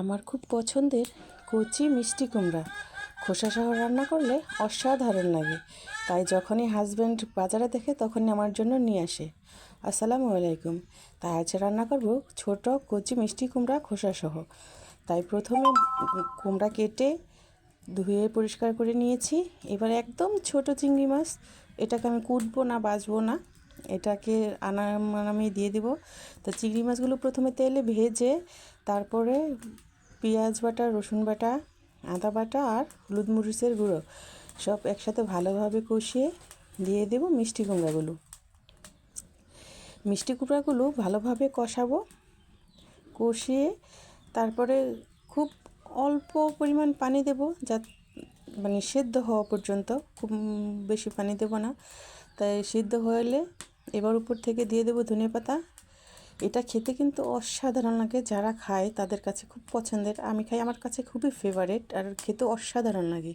আমার খুব পছন্দের কচি মিষ্টি কুমড়া। খোসা সহ রান্না করলে অসাধারণ লাগে। তাই যখনই হাজব্যান্ড বাজারে দেখে তখনই আমার জন্য নিয়ে আসে। আসসালামু আলাইকুম। তাই আজ রান্না করব ছোট কচি মিষ্টি কুমড়া খোসা সহ। তাই প্রথমে কুমড়া কেটে ধুয়ে পরিষ্কার করে নিয়েছি। এবার একদম ছোট চিংড়ি মাছ। এটাকে আমি কুটবো না বাছবো না। এটাকে আনা দিয়ে দিব। তো চিংড়ি মাছগুলো প্রথমে তেলে ভেজে, তারপরে পেঁয়াজ বাটা, রসুন বাটা, আদা বাটা আর হলুদ মরিচের গুঁড়ো সব একসাথে ভালোভাবে কষিয়ে দিয়ে দেব মিষ্টি কুমড়াগুলো। মিষ্টি কুমড়াগুলো ভালোভাবে কষাবো, কষিয়ে তারপরে খুব অল্প পরিমাণ পানি দেব যা মানে সেদ্ধ হওয়া পর্যন্ত, খুব বেশি পানি দেব না। তাই সিদ্ধ হলে এবার উপর থেকে দিয়ে দেবো ধনে পাতা। এটা খেতে কিন্তু অসাধারণ লাগে, যারা খায় তাদের কাছে খুব পছন্দের। আমি খাই, আমার কাছে খুবই ফেভারেট আর খেতে অসাধারণ লাগে।